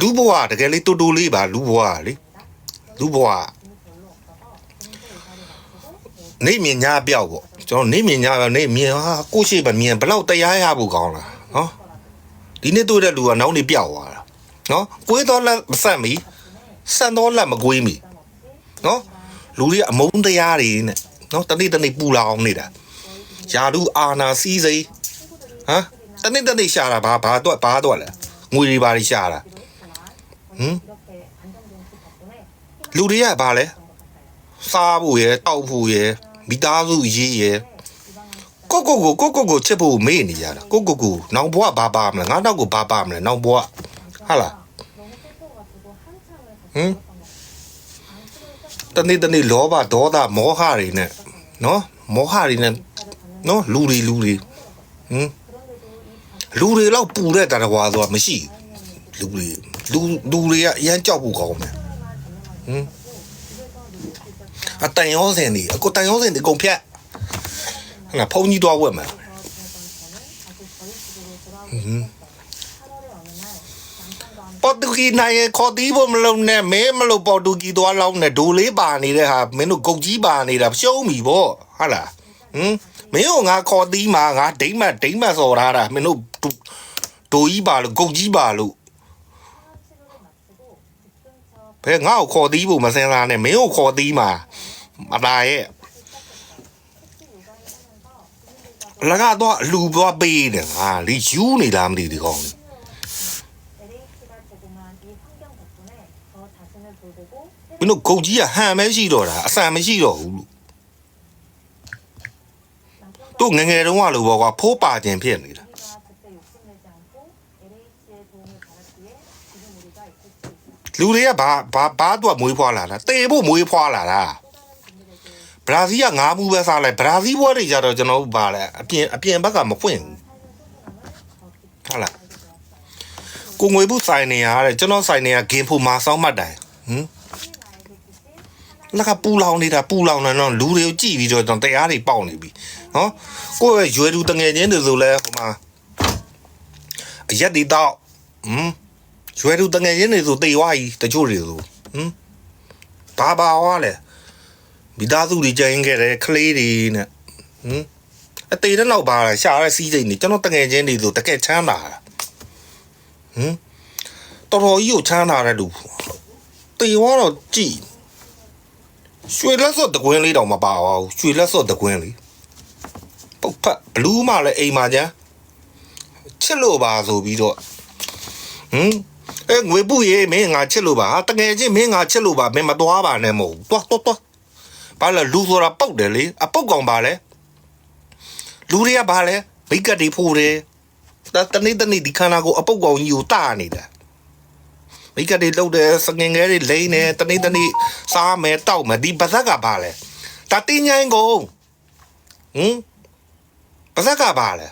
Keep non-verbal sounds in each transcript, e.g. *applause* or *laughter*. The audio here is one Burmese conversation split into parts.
လူဘဝတကယ်လေးတူတူလေးပါလူဘဝလေလူဘဝနေမြင်ညာပြောက်ပေါ့ကျွန်တော်နေမြင်ညာနေမြင်ဟာကိုရှိပါမြင်ဘလောက်တရားရဖို့ကောင်းလားနော်ဒီနေ့တွေ့တဲ့လူကနောက်နေပြောက်သွားတာနော်ကိုယ်တော့လက်မဆက်မီဆန်တော့လက်မကွေးမီနော်လူတွေအမုန်းတရားတွေနဲ့နော်တနေ့တနေ့ပူလာအောင်နေတာယာလူအာနာစီးစိဟမ်တနေ့တနေ့ရှာတာဘာဘာတော့ဘာတော့လဲငွေတွေဘာတွေရှာတာ ဟမ်လူတွေကဘာလဲစားဖို့ရယ်တောက်ဖို့ရယ်မိသားစုအရေးရယ်ကိုကိုကိုကိုကိုကိုချစ်ဖို့မေ့နေကြတာကိုကိုကိုနောင်ဘွားဘာပါမလဲငါတော့ကိုဘာပါမလဲနောင်ဘွားဟာလားဟမ်တနေ့တနေ့လောဘဒေါသမောဟတွေနဲ့နော်မောဟတွေနဲ့နော်လူတွေလူတွေဟမ်လူတွေလောက်ပူတဲ့တရားဝါဆိုတာမရှိဘူးလူတွေ လူလူတွေကအရန်ကြောက်ဖို့ကောင်းတယ်ဟမ်အတန်ရောစင်ဒီအကိုတန်ရောစင်ဒီအကုန်ဖြတ်ဟလာဖုန်းကြီးတော့ဝက်မှာဟမ်ပေါ်တူဂီနိုင်ရခေါ်တီးဖို့မလုံးနဲ့မဲမလို့ပေါ်တူဂီသွားလောင်းနဲ့ဒိုလေးပါနေတဲ့ဟာမင်းတို့ကုတ်ကြီးပါနေတာရှုံးပြီဗောဟာလားဟမ်မင်းတို့ငါခေါ်တီးမှာငါဒိမ့်မတ်ဒိမ့်မတ်စော်ထားတာမင်းတို့ဒိုဒိုကြီးပါလို့ကုတ်ကြီးပါလို့ ဘယ်ငါ့ကိုခေါ်သီးဖို့မစင်စားနဲ့မင်းကိုခေါ်သီးမှာမตาရဲ့လကတော့လူသွားပေးတယ်ငါလေယူနေလားမသိဒီကောင်လေမင်းတို့ဂုတ်ကြီးကဟန်ပဲရှိတော့တာအဆန်မရှိတော့ဘူးလို့တို့ငငယ်တုန်းကလိုပေါ့ကွာဖိုးပါခြင်းဖြစ်နေတာ လူတွေကဘာဘာဘာတော့မွေးဖွားလာတာတေဖို့မွေးဖွားလာတာဘရာဇီးကငါးမှုပဲစားလိုက်ဘရာဇီးဘွဲတွေကြတော့ကျွန်တော်တို့ပါလဲအပြင်အပြင်ဘက်ကမဖွင့်ဘူးဟုတ်လားကိုငွေဘူးဆိုင်နေရတဲ့ကျွန်တော်ဆိုင်နေရဂင်ဖို့မာဆောင်းမှတ်တိုင်ဟမ်လက်ကပူလောင်နေတာပူလောင်နေတော့လူတွေကိုကြည့်ပြီးတော့ကျွန်တော်တရားတွေပေါက်နေပြီနော်ကိုယ့်ရဲ့ရွယ်သူတငယ်ချင်းတွေဆိုလဲဟိုမှာအရက်တွေတော့ ဟမ်ရွယ်သူတငယ်ချင်းတွေဆိုတေဝါကြီးတချို့တွေဆိုဟမ်ဘာဘာဝါလဲမိသားစုတွေကြရင်ခဲ့တယ်ကလေးတွေနဲ့ဟမ်အသေးတဲ့နောက်ပါလာရှာရတဲ့စီးစိမ်တွေကျွန်တော်တငယ်ချင်းတွေဆိုတကယ်ချမ်းသာတာဟမ်တော်တော်ကြီးကိုချမ်းသာတဲ့လူတေဝါတော့ကြည်ရွှေလက်စော့တကွင်းလေးတောင်မပါပါဘူးရွှေလက်စော့တကွင်းလေးပုတ်ဖက်ဘလူးမှလည်းအိမ်မှာကျန်းချစ်လို့ပါဆိုပြီးတော့ ဟမ်အဲငွေပုရေမင်းငါချစ်လို့ပါဟာတကယ်ချင်းမင်းငါချစ်လို့ပါမင်းမသွားပါနဲ့မဟုတ်ဘူးသွားသွားသွားဘာလဲလူဆိုတာပုတ်တယ်လေအပုတ်ကောင်ပါလဲလူတွေကဘာလဲဘိတ်ကတ်တွေဖိုးတယ်တတနေ့တနေ့ဒီခန္ဓာကိုယ်အပုတ်ကောင်ကြီးကိုတာနေတာဘိတ်ကတ်တွေလှုပ်တယ်စငင်ငယ်တွေလိမ့်နေတနေ့တနေ့စားမယ်တောက်မယ်ဒီပါဇက်ကဘာလဲဒါတင်းញိုင်းကုန်ဟမ်ပါဇက်ကဘာလဲ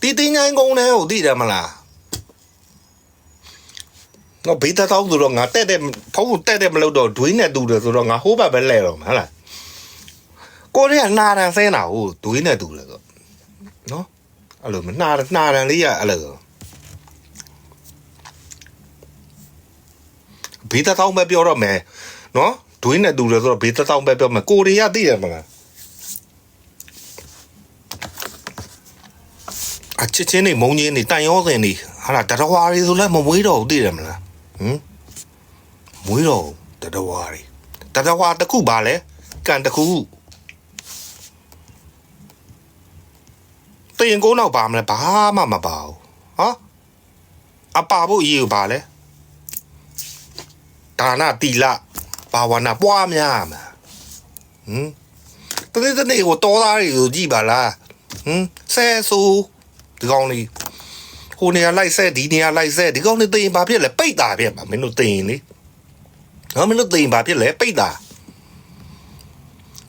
တီတင်းញိုင်းကုန်တယ်ဟုတ်သိတယ်မလား တော့ဘေးသားတောင်းဆိုတော့ငါတက်တဲ့ဖုန်းတက်တဲ့မလို့တော့ဒွေးနဲ့တူတယ်ဆိုတော့ငါဟိုးဘက်ပဲလဲတော့မှာဟလားကိုရီးယားနာရန်ဆင်းတာဟိုဒွေးနဲ့တူတယ်ဆိုနော်အဲ့လိုမနာနာရန်လေးရအဲ့လိုဘေးသားတောင်းပဲပြောတော့မယ်နော်ဒွေးနဲ့တူတယ်ဆိုတော့ဘေးသားတောင်းပဲပြောမယ်ကိုရီးယားသိတယ်မလားအချစ်ချင်းနေမုံချင်းနေတန်ရောစင်နေဟာလာတရဝါရီဆိုလဲမမွေးတော့ဘူးသိတယ်မလား ဟမ်မွေးတော့တတဝါရီတတဝါတစ်ခုပါလဲကန်တစ်ခုတင်ကိုနောက်ပါမလဲဘာမှမပါဘူးဟာအပါဖို့ရေးကိုပါလဲဒါနတီလဘာဝနာပွားများမှာဟမ်တနေ့တနေ့ကိုတော်သားတွေကိုကြည့်ပါလားဟမ်ဆဲဆူဒီကောင်းလေး ဟိုနေရာလိုက်ဆက်ဒီနေရာလိုက်ဆက်ဒီကောင်နေသိရင်ဘာဖြစ်လဲပိတ်တာဖြစ်မှာမင်းတို့သိရင်လေနော်မင်းတို့သိရင်ဘာဖြစ်လဲပိတ်တာ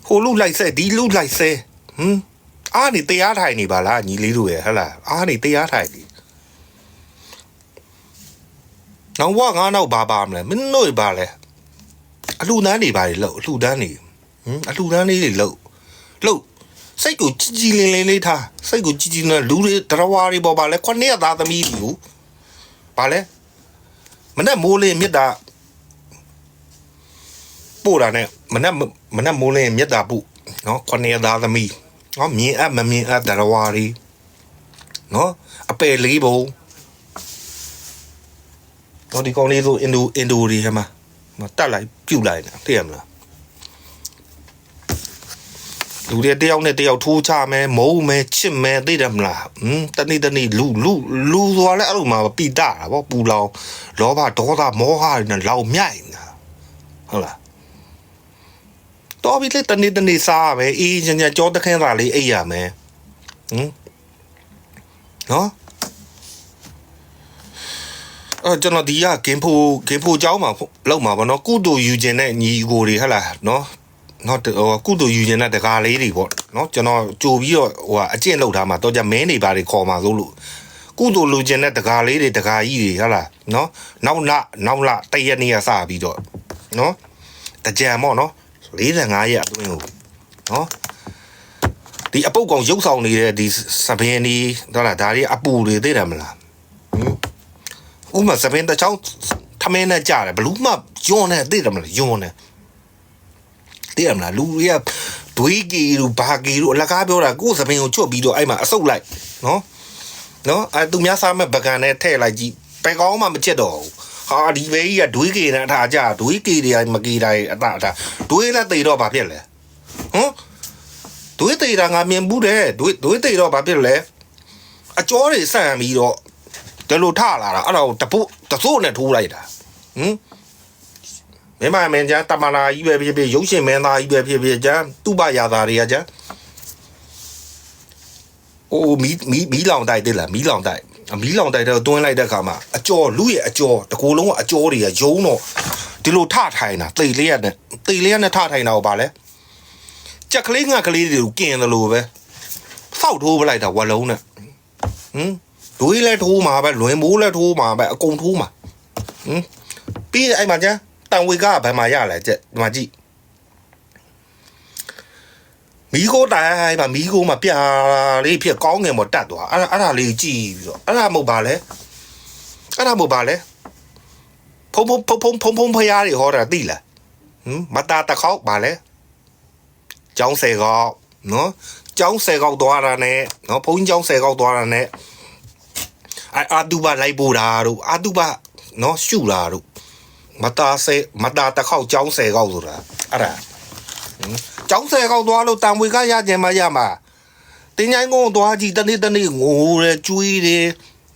ဟိုလူလိုက်ဆက်ဒီလူလိုက်ဆက်ဟမ်အားနေတရားထိုင်နေပါလားညီလေးတို့ရဲ့ဟဟလားအားနေတရားထိုင်နေနောက်ဘွားငါနောက်ဘာပါမလဲမင်းတို့ဘာလဲအလှူဒန်းနေပါလေလို့အလှူဒန်းနေဟမ်အလှူဒန်းလေးတွေလို့လို့ စိတ်ကိုကြည်ကြည်လင်လင်လေးထားစိတ်ကိုကြည်ကြည်လင်လူတွေတရဝါတွေပေါ်ပါလဲခွနဲ့သားသမီးတွေကိုဘာလဲမနဲ့မိုးလင်းမြစ်တာပို့တာနဲ့မနဲ့မနဲ့မိုးလင်းမြစ်တာပို့နော်ခொနေသားသမီးနော်မြင်အပ်မမြင်အပ်တရဝါရီနော်အပယ်လေးဘုံတော့ဒီကောင်လေးဆိုအင်ဒိုအင်ဒိုတွေဟဲ့မှာမတက်လိုက်ပြုတ်လိုက်နေတာသိရမလား လူတွေတယောက်နဲ့တယောက်ထိုးချမယ်မုံမယ်ချစ်မယ်သိတယ်မလားဟမ်တနေ့တနေ့လူလူလူဆိုတာလည်းအဲ့လိုမှပိတာတာဗောပူလောင်လောဘဒေါသမောဟတွေနဲ့လောင်မြိုက်နေတာဟုတ်လားတော်ပြီလေတနေ့တနေ့စားရမယ်အေးညညကြောတခင်းသာလေးအိပ်ရမယ်ဟမ်နော်အဲ့ကျွန်တော်ဒီကဂင်ဖိုဂင်ဖိုเจ้าမှာလောက်မှာဗောနော်ကုတူယူခြင်းနဲ့ညီကိုတွေဟဟလားနော် နော်ဟိုကုတူယူခြင်းနဲ့တကားလေးတွေပေါ့နော်ကျွန်တော်ကြိုပြီးတော့ဟိုအကျင့်လောက်ထားမှာတော့ကြမင်းနေပါတွေခေါ်မှာဆိုလို့ကုတူလူခြင်းနဲ့တကားလေးတွေတကားကြီးတွေဟဟလားနော်နောက်လနောက်လတရက်နေ့ကစပြီးတော့နော်တကြံပေါ့နော်45ရက်အတွင်းကိုနော်ဒီအပုတ်ကောင်ရုပ်ဆောင်နေတဲ့ဒီစပင်းဒီတော့လားဒါတွေအပူတွေသိတယ်မလားဥမာစပင်းတစ်ချောင်းထမင်းနဲ့ကြားတယ်ဘလူးမှယွန်းနေသိတယ်မလားယွန်းနေ သိရမလားလူတွေကဒွေးကီတို့ဘာကီတို့အလကားပြောတာကိုယ်စပင်းကိုချွတ်ပြီးတော့အဲ့မှာအဆုပ်လိုက်နော်နော်အဲသူများစားမဲ့ပကံနဲ့ထည့်လိုက်ကြည့်ပဲကောင်းမှမချက်တော့ဘူးဟာဒီဘေးကြီးကဒွေးကီနဲ့အထာကြဒွေးကီတွေကမကီတိုင်းအတာအတာဒွေးလည်းတေတော့ဘာဖြစ်လဲဟမ်ဒွေးတေတာငါမြင်ဘူးတယ်ဒွေးဒွေးတေတော့ဘာဖြစ်လဲအကျော်တွေဆန့်ပြီးတော့ဒီလိုထလာတာအဲ့ဒါကိုတပုတ်တစိုးနဲ့ထိုးလိုက်တာဟင် မင်းမမင်းကျန်တမနာကြီးပဲဖြစ်ဖြစ်ရုပ်ရှင်မင်းသားကြီးပဲဖြစ်ဖြစ်ကျန်သူ့ဘရာသားတွေကကျန်အိုးမီမီမီလောင်တိုက်တယ်လားမီလောင်တိုက်အမီလောင်တိုက်တော့တွင်းလိုက်တဲ့ခါမှာအကျော်လူရဲ့အကျော်တကူလုံးကအကျော်တွေကယုံတော့ဒီလိုထထိုင်တာတိတ်လေးရနဲ့တိတ်လေးရနဲ့ထထိုင်တာကိုပါလဲကြက်ကလေးငှက်ကလေးတွေကိုกินတယ်လို့ပဲဖောက်ထိုးပလိုက်တာဝလုံးနဲ့ဟင်ဒွေးလဲထိုးမှာပဲလွင်မိုးလဲထိုးမှာပဲအကုန်ထိုးမှာဟင်ပြီးရင်အဲ့မှာကျန် တန်ဝေကဘယ်မှာရလဲကျက်ဒီမှာကြည့်မီးကိုတိုင်မှာမီးကိုမှာပြာလေးဖြစ်ကောင်းငင်ပေါ်တက်သွားအဲ့ဒါအဲ့ဒါလေးကြည့်ပြီးတော့အဲ့ဒါမဟုတ်ပါလဲအဲ့ဒါမဟုတ်ပါလဲဖုံဖုံဖုံဖုံဖုံဖုံဖျားတွေဟောတာသိလားဟင်မတာတခေါက်ပါလဲကျောင်းဆယ်ခေါက်နော်ကျောင်းဆယ်ခေါက်သွားတာနဲ့နော်ဘုန်းကြီးကျောင်းဆယ်ခေါက်သွားတာနဲ့အာအာတူပါလိုက်ပို့တာတို့အာတူပါနော်ရှူတာတို့ မတာဆဲမတာတစ်ခေါက်ကြောင်းဆယ်ခေါက်ဆိုတာအဲ့ဒါဟင်ကြောင်းဆယ်ခေါက်သွားလို့တံဝေကရကြင်မရမှာတင်းချိုင်းကုန်းသွားကြည့်တနေ့တနေ့ငိုတယ်ကျွေးတယ်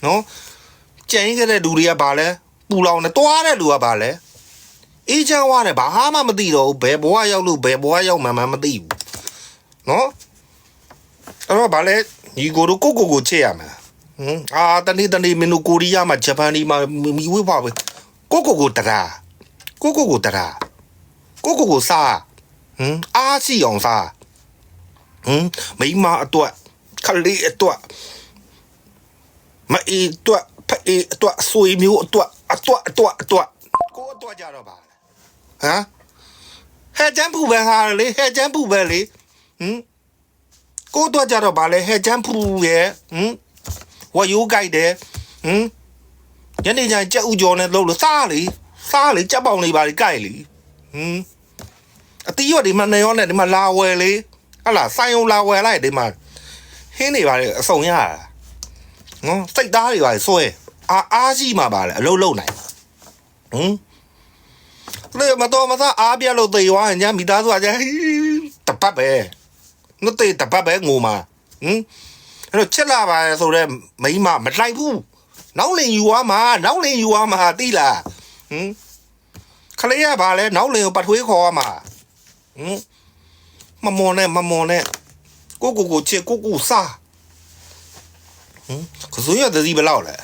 နော်ကြိန်ခဲ့တဲ့လူတွေကဘာလဲပူလောင်တယ်တွားတဲ့လူကဘာလဲအေးချမ်းဝါတယ်ဘာမှမသိတော့ဘူးဘယ်ဘဝရောက်လို့ဘယ်ဘဝရောက်မှန်းမသိဘူးနော်အဲ့တော့ဘာလဲညီကိုတို့ကိုကိုကိုချစ်ရမှာဟမ်အာတနေ့တနေ့မင်းတို့ကိုရီးယားမှာဂျပန်ဒီမှာမီဝေးပါပဲ ကိုကိုကိုတရာကိုကိုကိုတရာကိုကိုကိုစားဟမ်အားစီအောင်စားဟမ်မိမအတွက်ခလေးအတွက်မအေးအတွက်ဖအေးအတွက်ဆွေမျိုးအတွက်အတွက်အတွက်အတွက်ကိုအတွက်ကြတော့ပါဟမ်ဟဲ့ချမ်းပူပဲဟာလေဟဲ့ချမ်းပူပဲလေဟမ်ကိုအတွက်ကြတော့ဗာလေဟဲ့ချမ်းပူရဲ့ဟမ်ဝါယိုးကြိုက်တယ်ဟမ် ညနေကျရင်ကြက်ဥကြော်နဲ့လို့လို့စားလေစားလေကြက်ပေါင်လေးပါလေကြိုက်လေဟမ်အတီးရော့ဒီမှာနေရောနဲ့ဒီမှာလာဝယ်လေဟလာဆိုင်ုံလာဝယ်လိုက်ဒီမှာဟင်းနေပါလေအစုံရတာနော်စိတ်သားတွေပါလေစွဲအာအားရှိမှာပါလေအလုံးလုံးနိုင်ဟမ်လေမတော်မသားအားပြလို့တေသွားရင်ညာမိသားစုကကြာတပတ်ပဲနတေတပတ်ပဲငိုမှာဟမ်အဲ့တော့ချက်လာပါဆိုတော့မိမမလိုက်ဘူး နောက်လင်ယူသွားမှာနောက်လင်ယူသွားမှာတိလားဟင်ခလေးရပါလဲနောက်လင်ကိုပတ်ထွေးခေါ်သွားမှာဟင်မမွန်နဲ့မမွန်နဲ့ကိုကိုကိုချစ်ကိုကိုစားဟင်ကစိုးရသတိဘယ်လောက်လဲ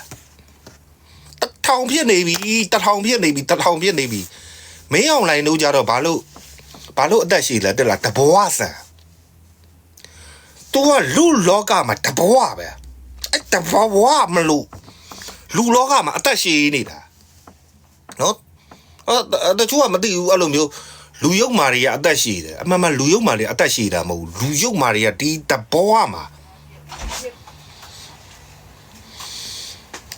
တထောင်ဖြစ်နေပြီတထောင်ဖြစ်နေပြီတထောင်ဖြစ်နေပြီမင်းအောင်လိုင်းတို့ကြတော့ဘာလို့ဘာလို့အသက်ရှိလဲတက်လားတဘောဆန် तू ကလူလောကမှာတဘဝပဲအဲ့တဘဝမလို့ လူလောကမှာအသက်ရှည်နေတာနော်အဲတချို့ကမသိဘူးအဲ့လိုမျိုးလူယုတ်မာတွေကအသက်ရှည်တယ်အမှန်မှန်လူယုတ်မာတွေအသက်ရှည်တာမဟုတ်ဘူးလူယုတ်မာတွေကဒီတဘောမှာ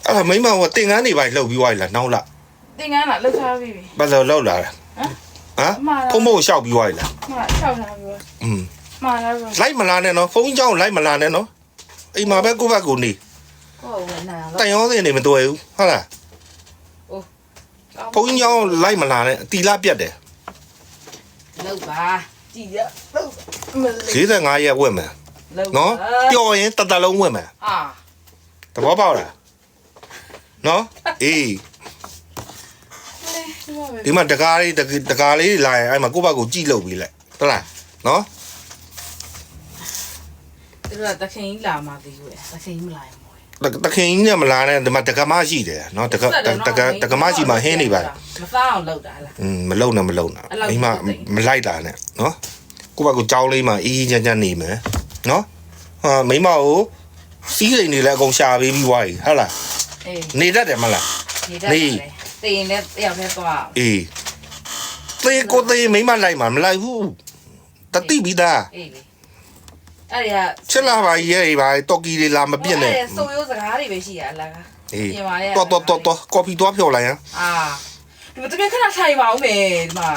အဲ့ဒါမိမကတင်ကန်းနေပါလှုပ်ပြီးွားလားနှောင်းလားတင်ကန်းလားလှုပ်ထားပြီးပြီဘာလို့လှုပ်လာလဲဟမ်ဖုံးဖုံးရှောက်ပြီးွားလားမှန်ရှောက်ထားပြီးွားอืมမှန်လားလိုက်မလာနဲ့နော်ဖုန်းကြောင်းလိုက်မလာနဲ့နော်အိမ်မှာပဲကိုယ့်ဘက်ကိုနေ ကိုယ်ဝင်နာတော့တန်ရောစင်တွေမတွေ့ဘူးဟုတ်လားဘုန်းကြီးကြောင်းလိုက်မလာနဲ့အတီလာပြတ်တယ်လောက်ပါကြည်ရလောက်မလေး55ရက်ဝက်မယ်နော်ပျော်ရင်တတလုံးဝက်မယ်အာသဘောပေါက်လားနော်အေးဒီမှာတကားလေးတကားလေးလာရင်အဲ့မှာကိုယ့်ဘက်ကိုကြည့်လို့ပြီးလိုက်ဟုတ်လားနော်တို့ကတခင်ကြီးလာမှသေးဘူးလေတခင်ကြီးမလာရင် တတခင်ကြီးနဲ့မလာနဲ့ဒီမှာတကမရှိတယ်နော်တကတကတကမရှိမှဟင်းနေပါမစားအောင်လောက်တာလားอืมမလုံနဲ့မလုံနဲ့အဲ့လောက်အိမ်မှာမလိုက်တာနဲ့နော်ကိုယ့်ဘက်ကိုကြောင်းလေးမှအေးအေးချမ်းချမ်းနေမယ်နော်ဟာမိမကိုစီးစိမ်နေလဲအကုန်ရှာပေးပြီးွားပြီဟုတ်လားအေးနေတတ်တယ်မလားနေတတ်တယ်တင်လည်းတယောက်တည်းသွားအေးသေကိုသေမိမလိုက်မှာမလိုက်ဘူးတတိပြီးသားအေးလေ အဲ့ဒီကချက်လာပါရဲ့ပါတော်ကီလေးလာမပြည့်နဲ့အဲ့ဆိုရိုးစကားတွေပဲရှိရအလားကအေးပြင်ပါရဲ့တော်တော်တော်တော်ကော်ဖီတော့ဖြော်လိုက်ရန်အာဒီမတကယ်ခဏထိုင်ပါဦးမယ်ဒီမှာ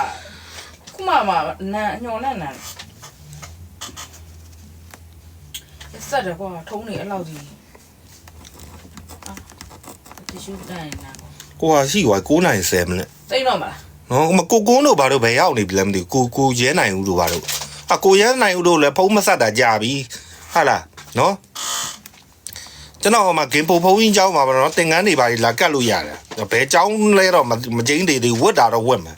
ခုမှမှနာညော်နဲ့နာဆက်တယ်ကွာထုံးနေအဲ့လောက်ကြီးအာတီရှူတန်းနာကိုဟာရှိသွား9နိုင်7မိနစ်တိတ်တော့မလားနော်မကိုကုန်းတို့ဘာလို့ဘယ်ရောက်နေပြီလဲမသိဘူးကိုကိုရဲနိုင်ဦးတို့ဘာလို့ အကိုရဲနိုင်ဦးတို့လည်းဖုံးမဆက်တာကြာပြီဟာလားနော်ကျွန်တော်ဟိုမှာဂင်ပိုဖုံးကြီးเจ้าမှာပါနော်တင်ကန်းတွေပါလာကတ်လို့ရတယ်ဘယ်เจ้าလဲတော့မကျင်းသေးသေးဝတ်တာတော့ဝတ်မယ်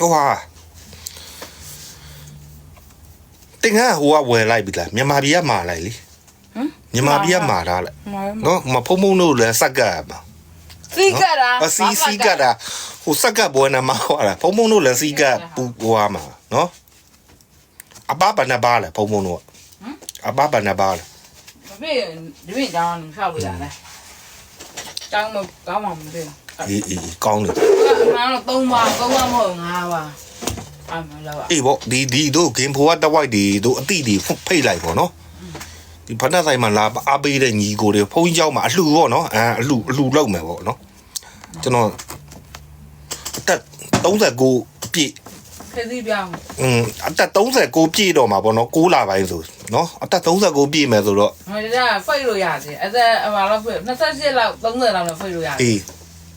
ဟိုဟာတင်ကန်းဟိုကဝယ်လိုက်ပြီလားမြန်မာပြည်ကမာလိုက်လေ မြန်မာပြည်ကမာထားလိုက်မနော်မဖုံဖုံတို့လည်းစက်ကပ်မှာစီကတာအစီစီကတာဟိုစက်ကပ်ပွဲနာမှာဟောလားဖုံဖုံတို့လည်းစီကပ်ပူဟွာမှာနော်အပပနပါလဲဖုံဖုံတို့အပပနပါလဲမမေဒီမိတောင်းဆောက်လို့ရတယ်တောင်းမကောင်းမှမသိအေးအေးကောင်းတယ်ဘူးအမှန်တော့3ပါ3ပါမဟုတ်5ပါအမှန်တော့အေးဗောဒီဒီတို့ဂိမ်းဖိုးကတဝိုက်ဒီတို့အတိဒီဖိတ်လိုက်ဗောနော် ဒီဖဏဆိုင်မှာလာအားပေးတဲ့ညီကိုတွေဖုန်းเจ้าမှာအလှဗောနော်အဲအလှအလှလောက်မယ်ဗောနော်ကျွန်တော်အသက်39ပြည့် ခေစီပြောင်း อืมအသက်39ပြည့်တော့မှာပေါ့နော်6လပိုင်းဆိုနော်အသက်39ပြည့်မယ်ဆိုတော့ ဟိုဒါဖိတ်လို့ရတယ်အဲ့ဒါအမှတော့ဖိတ်28လောက်30လောက်နဲ့ဖိတ်လို့ရတယ် အေး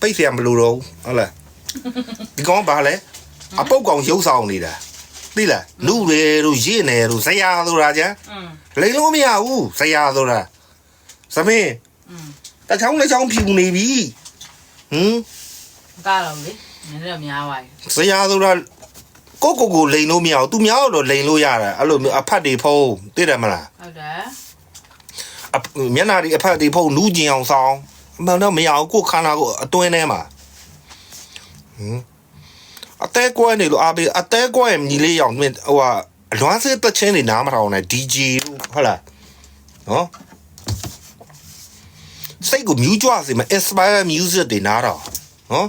ပိတ်เสียမလို့တော့ဘူးဟုတ်လားဒီကောင်ဘာလဲအပုတ်ကောင်ရုပ်ဆောင်နေတာသိလားလူတွေတို့ရင့်နေတို့ဇရာဆိုတာကြမ်း อืม လိန်လို့မရဘူးဇရာဆိုတာသမင်းอืมတချောင်းတစ်ချောင်းဖြူနေပြီဟမ်ကားတော့လေနည်းတော့များပါပြီဇရာဆိုတာကိုကိုကိုလိန်လို့မရဘူးသူများတော့လိန်လို့ရတာအဲ့လိုမျိုးအဖတ်တွေဖုံးသိတယ်မလားဟုတ်တယ်အပမျက်နှာတွေအဖက်တွေဖုံနူးကျင်အောင်ဆောင်အမှန်တော့မရအောင်ကိုယ်ခန္ဓာကိုယ်အတွင်းထဲမှာဟမ်အတဲကွဲနေလို့အားပေးအတဲကွဲမြည်လေးရောင်မြင့်ဟိုဟာ အလွမ်းစစ်တချင်းတွေနားမထောင်နဲ့ DJ လို့ဟုတ်လားနော်စိတ်ကိုမြူးကြွစေမ inspire music တွေနားတော့နော်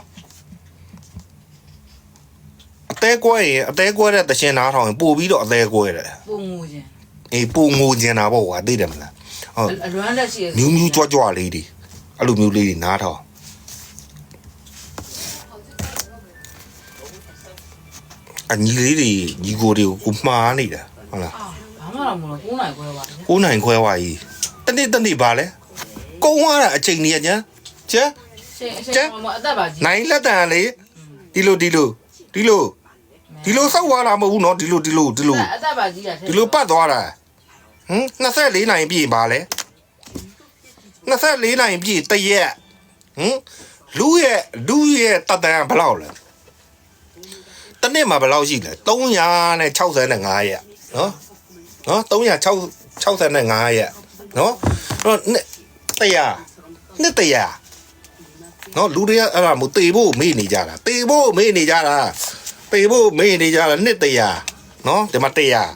အတဲကွဲရင်အတဲကွဲတဲ့တချင်းနားထောင်ရင်ပို့ပြီးတော့အတဲကွဲတယ်ပုံငူချင်းအေးပိုငိုကျင်တာပေါ့ကွာသိတယ်မလားဟုတ်အလွမ်းတက်ရှိရမြူးမြူးကြွကြွလေးတွေအဲ့လိုမျိုးလေးတွေနားထောင် အညီလေးတွေညီကိုတွေကိုကိုမှားနေတာဟုတ်လားအာဘာမှတော့မလို့9နိုင်ခွဲပါကိုးနိုင်ခွဲဝါကြီးတနေ့တနေ့ပါလဲကုန်းသွားတာအချိန်ကြီးညာကျဲရှင်ရှင်မအသက်ပါကြီးနိုင်လက်တန်လေဒီလိုဒီလိုဒီလိုဒီလိုဆောက်သွားတာမဟုတ်ဘူးနော်ဒီလိုဒီလိုဒီလိုအသက်ပါကြီးတာဒီလိုပတ်သွားတာဟမ်24နိုင်ပြည့်ပါလဲ24နိုင်ပြည့်တရက်ဟမ်လူရဲ့လူရဲ့တတန်ဘယ်လောက်လဲ တနေ့မှာဘယ်လောက်ရှိလဲ365ရက်နော်နော်365ရက်နော်တော့နှစ်တရားနှစ်တရားနော်လူတွေကအဲ့ဒါမို့တေဖို့မေ့နေကြတာတေဖို့မေ့နေကြတာတေဖို့မေ့နေကြတာနှစ်တရားနော်ဒီမှာတရား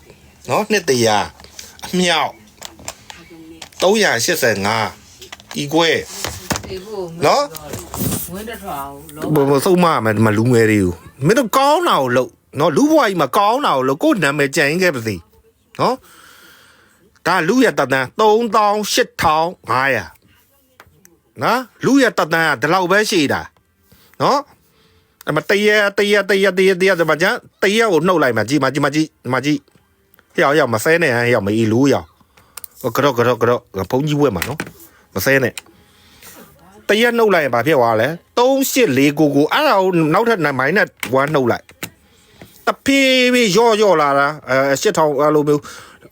နော်နှစ်တရာအမြောက်385ဤကွဲဒီဖို့နော်ဝင်းတက်ထွားအောင်လောဘယ်စုံမမယ်ဒီမှာလူငယ်တွေကို မင်းတို့ကောင်းတာကိုလို့နော်လူဘွားကြီးမှာကောင်းတာကိုလို့ကိုယ်နာမည်ကြံရင်ခဲ့ပါစေနော်ဒါလူရတတန်38,500နော်လူရတတန်ကဒီလောက်ပဲရှိတာနော်အမတရတရတရတရတရဒီမှာကျန်တရကိုနှုတ်လိုက်မှာကြည်မကြည်မကြည်ဒီမှာကြည်ဟျောက်ဟျောက်မဆဲနဲ့ဟျောက်မအီလူးဟျောက်ကတော့ကတော့ကတော့ဘုံကြီးဝဲမှာနော်မဆဲနဲ့ တရနှုတ်လိုက်ရင်ဘာဖြစ်သွားလဲ3849ကိုအဲ့ဒါကိုနောက်ထပ်မိုင်းနဲ့ဝမ်းနှုတ်လိုက်တပြေးပြေးရော့ရော့လာတာအဲ8000အဲ့လိုမျိုး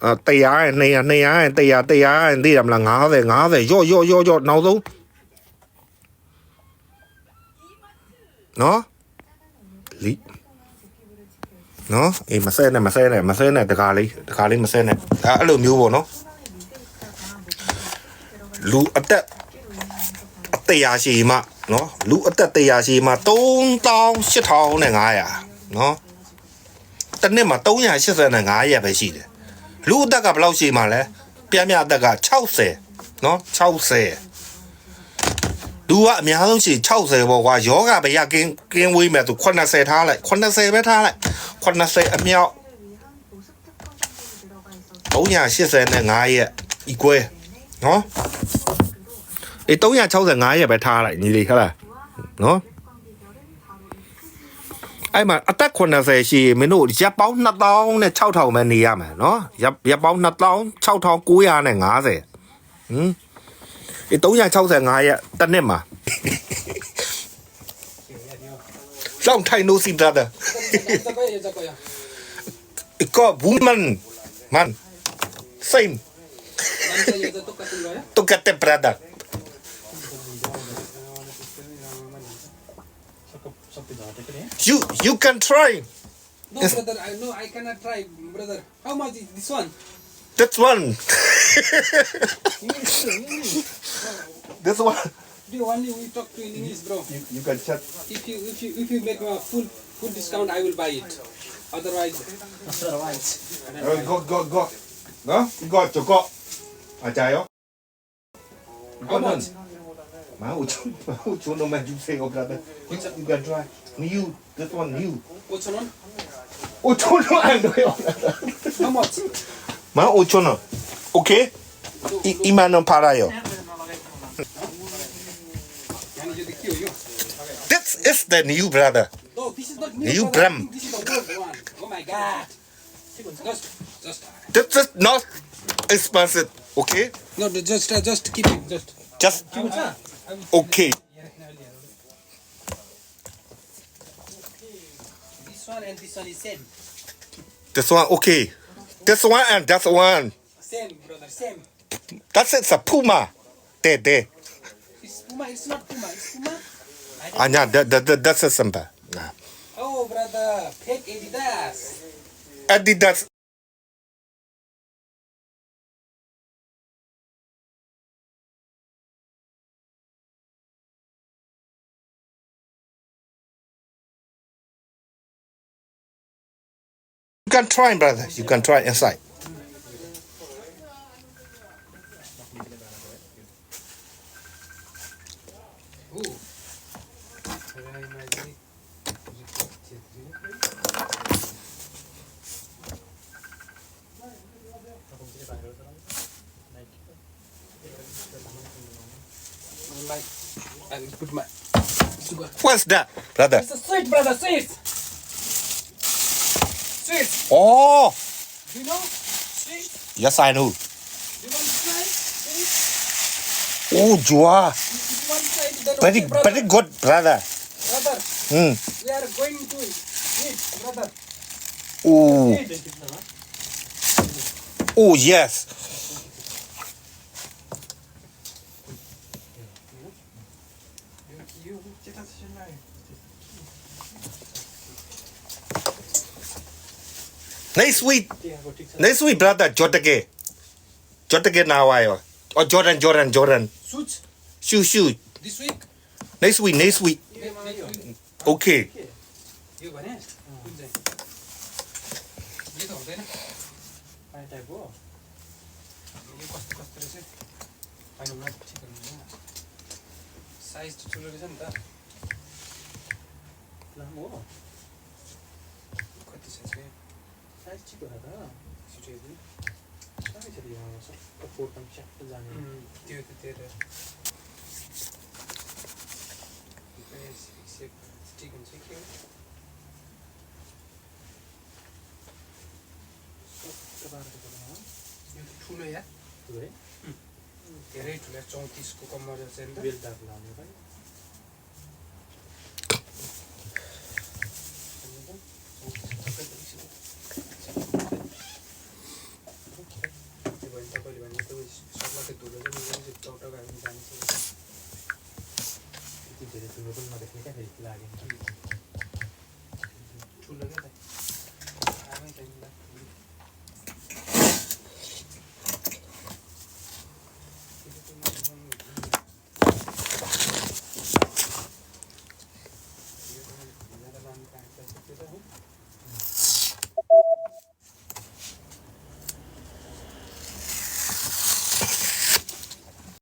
အဲတရားရဲ့200 200ရဲ့တရားတရားရဲ့သိရမလား90 90ရော့ရော့ရော့ရော့နောက်ဆုံးနော်လီနော်အေးမဆဲနဲ့မဆဲနဲ့မဆဲနဲ့တကားလေးတကားလေးမဆဲနဲ့အဲအဲ့လိုမျိုးပေါ့နော်လူအသက်အ တရားရှိမှနော်လူအသက်တရားရှိမှ3800နဲ့900နော်တစ်နှစ်မှာ385ရက်ပဲရှိတယ်လူအသက်ကဘယ်လောက်ရှိမှလဲပြမြအသက်က60နော်60လူကအများဆုံးရှိ60ပေါ့ကွာယောဂဘရကင်းကင်းဝေးမဲ့သူ80ထားလိုက်80ပဲထားလိုက်80အမြောက်385ရက် equal နော် အေး365ရက်ပဲထားလိုက်ညီလေးဟုတ်လားနော်အဲ့မှာအသက်80ရှိရင်မင်းတို့ရပ်ပေါင်း2000နဲ့6000ပဲနေရမှာနော်ရပ်ရပ်ပေါင်း2000 6950ဟင်ဒီ365ရက်တစ်နှစ်မှာလောင်ထိုင်နိုစီ brother Zakoya, zakoya. iko woman man same Nanti ya tu kat dulu ya. tukate brother you you can try No Yes. brother, I no I cannot try brother. How much is this one? *laughs* this one this one Do you only we talk to in English, bro? you, you can chat If you if you if you make a full full discount, I will buy it. Otherwise, otherwise. Rồi, go, go, go. Đó, go, cho go. À, chạy không? How much? Má ủ chú, má ủ chú nó mà chú xe go brother. You, you can try. New, this one new. $5,000원? 5천 원안 돼요. How much? 만 5천 원. 오케이? 이 2만 원 팔아요. This is the new brother. No, this is not new. You brother. This is the. Oh my god. Just, just. This is not expensive. Okay? No, just, uh, just keep it. Just. Just. Okay. This one and this one is same. This one okay. This one and that one. Same brother, same. That's it, a Puma. There, there. It's Puma, it's not Puma, it's Puma. Ah, yeah, that, that, that, that's a simple. Nah. Oh brother, fake Adidas. Adidas. You can try, brother. You can try inside. Ooh. Like, I will put my sugar. What's that, brother? It's a sweet, brother, sweet. Oh, Do you know? Yes, I know. Do you want to try? Oh, Joa. If you want to try, Very, okay, very good, brother. Brother, Hmm. we are going to eat, brother. Oh, oh, yes. Next week, next week, brother, Jotake. Jotake Nawayo. Or Jordan, Jordan, Jordan. Suits? Shoot, shoot. This week? Next week, next week. Okay. Size ठुलो रहेछ नि त लामो हो कति छ साइज ठिक होला त छिटो हेर्नु साह्रै छ यो च्याप्प जाने त्यो त ठिक हुन्छ के सबै यो त ठुलो या धेरै ठुलो चौतिसको कम्मर चाहिँ बेलदार लाउने भाइ بكل ما دخلتها في